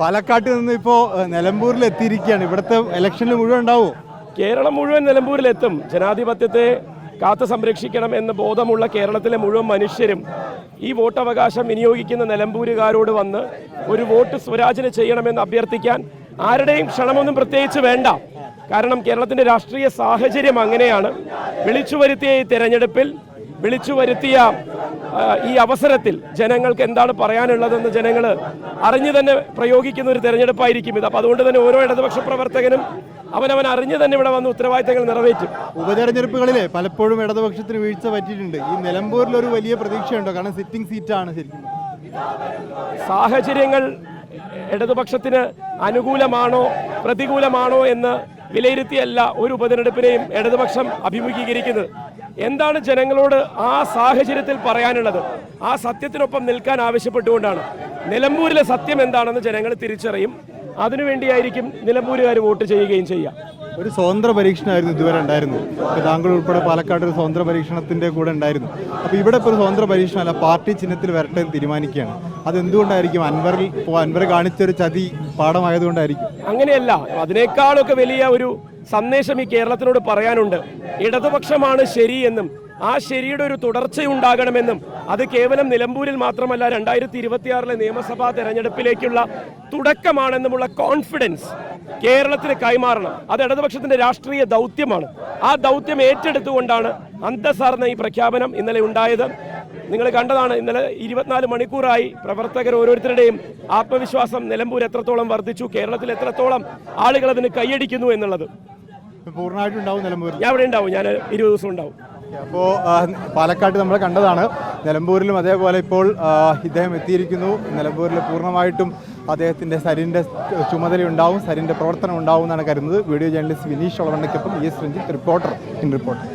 പാലക്കാട്ട് നിന്ന് ഇപ്പോൾ നിലമ്പൂരിൽ എത്തിയിരിക്കുകയാണ്. ഇവിടുത്തെ ഇലക്ഷനിൽ മുഴുവൻ ഉണ്ടാവും? കേരളം മുഴുവൻ നിലമ്പൂരിലെത്തും. ജനാധിപത്യത്തെ കാത്തു സംരക്ഷിക്കണം എന്ന ബോധമുള്ള കേരളത്തിലെ മുഴുവൻ മനുഷ്യരും ഈ വോട്ടവകാശം വിനിയോഗിക്കുന്ന നിലമ്പൂരുകാരോട് വന്ന് ഒരു വോട്ട് സ്വരാജിന് ചെയ്യണമെന്ന് അഭ്യർത്ഥിക്കാൻ ആരുടെയും ക്ഷണമൊന്നും പ്രത്യേകിച്ച് വേണ്ട. കാരണം കേരളത്തിന്റെ രാഷ്ട്രീയ സാഹചര്യം അങ്ങനെയാണ്. വിളിച്ചു വരുത്തിയ ഈ തെരഞ്ഞെടുപ്പിൽ വിളിച്ചു വരുത്തിയ ഈ അവസരത്തിൽ ജനങ്ങൾക്ക് എന്താണ് പറയാനുള്ളതെന്ന് ജനങ്ങൾ അറിഞ്ഞു തന്നെ പ്രയോഗിക്കുന്ന ഒരു തെരഞ്ഞെടുപ്പായിരിക്കും ഇത്. അപ്പോൾ അതുകൊണ്ട് തന്നെ ഓരോ ഇടതുപക്ഷ പ്രവർത്തകനും അവനവൻ അറിഞ്ഞു തന്നെ ഇവിടെ വന്ന് ഉത്തരവാദിത്തങ്ങൾ നിറവേറ്റും. ഉപതെരഞ്ഞെടുപ്പുകളിലെ പലപ്പോഴും ഇടതുപക്ഷത്തിന് വീഴ്ച പറ്റിയിട്ടുണ്ട്. ഈ നിലമ്പൂരിൽ ഒരു വലിയ പ്രതീക്ഷയുണ്ടോ? കാരണം സിറ്റിംഗ് സീറ്റാണ് ശരിക്കും. സാഹചര്യങ്ങൾ ഇടതുപക്ഷത്തിന് അനുകൂലമാണോ പ്രതികൂലമാണോ എന്ന് വിലയിരുത്തിയല്ല ഒരു ഉപതെരഞ്ഞെടുപ്പിനെയും ഇടതുപക്ഷം അഭിമുഖീകരിക്കുന്നത്. എന്താണ് ജനങ്ങളോട് ആ സാഹചര്യത്തിൽ പറയാനുള്ളത്? ആ സത്യത്തിനൊപ്പം നിൽക്കാൻ ആവശ്യപ്പെട്ടുകൊണ്ടാണ്. നിലമ്പൂരിലെ സത്യം എന്താണെന്ന് ജനങ്ങൾ തിരിച്ചറിയും. അതിനുവേണ്ടിയായിരിക്കും നിലമ്പൂരുകാർ വോട്ട് ചെയ്യുകയും ചെയ്യുക. ഒരു സ്വതന്ത്ര പരീക്ഷണമായിരുന്നു ഇതുവരെ ഉണ്ടായിരുന്നു ഇപ്പോൾ താങ്കൾ ഉൾപ്പെടെ പാലക്കാട് ഒരു സ്വതന്ത്ര പരീക്ഷണത്തിന്റെ കൂടെ ഉണ്ടായിരുന്നു. അപ്പോൾ ഇവിടെ ഇപ്പോൾ ഒരു സ്വതന്ത്ര പരീക്ഷണമല്ല പാർട്ടി ചിഹ്നത്തിൽ വരട്ടെ എന്ന് തീരുമാനിക്കുകയാണ്. അതെന്തുകൊണ്ടായിരിക്കും അൻവറിൽ അൻവർ കാണിച്ചൊരു ചതി പാഠമായതുകൊണ്ടായിരിക്കും? അങ്ങനെയല്ല അതിനേക്കാളൊക്കെ വലിയ ഒരു സന്ദേശം ഈ കേരളത്തിനോട് പറയാനുണ്ട്. ഇടതുപക്ഷമാണ് ശരി എന്നും ആ ശരിയുടെ ഒരു തുടർച്ചയുണ്ടാകണമെന്നും അത് കേവലം നിലമ്പൂരിൽ മാത്രമല്ല രണ്ടായിരത്തി ഇരുപത്തിയാറിലെ നിയമസഭാ തെരഞ്ഞെടുപ്പിലേക്കുള്ള തുടക്കമാണെന്നുമുള്ള കോൺഫിഡൻസ് കേരളത്തിന് കൈമാറണം. അത് ഇടതുപക്ഷത്തിന്റെ രാഷ്ട്രീയ ദൗത്യമാണ്. ആ ദൗത്യം ഏറ്റെടുത്തുകൊണ്ടാണ് അന്തസാർന്ന ഈ പ്രഖ്യാപനം ഇന്നലെ ഉണ്ടായത്. നിങ്ങൾ കണ്ടതാണ് ഇന്നലെ ഇരുപത്തിനാല് മണിക്കൂറായി പ്രവർത്തകർ ഓരോരുത്തരുടെയും ആത്മവിശ്വാസം നിലമ്പൂർ എത്രത്തോളം വർദ്ധിച്ചു കേരളത്തിൽ എത്രത്തോളം ആളുകൾ അതിന് കൈയടിക്കുന്നു എന്നുള്ളത്. പൂർണമായിട്ടുണ്ടാവും നിലമ്പൂർ ഞാൻ ഇവിടെ ഉണ്ടാവും ഞാൻ ഇരുപത് ദിവസം ഉണ്ടാവും. അപ്പോൾ പാലക്കാട്ട് നമ്മൾ കണ്ടതാണ്. നിലമ്പൂരിലും അതേപോലെ ഇപ്പോൾ ഇദ്ദേഹം എത്തിയിരിക്കുന്നു. നിലമ്പൂരിൽ പൂർണമായിട്ടും അദ്ദേഹത്തിന്റെ സരിന്റെ ചുമതലയുണ്ടാവും സരിന്റെ പ്രവർത്തനം ഉണ്ടാവും എന്നാണ് കരുതുന്നത്. Video journalist Vineesh ഒളവണ്ണയ്ക്കൊപ്പം S Ranjith reporter in reporter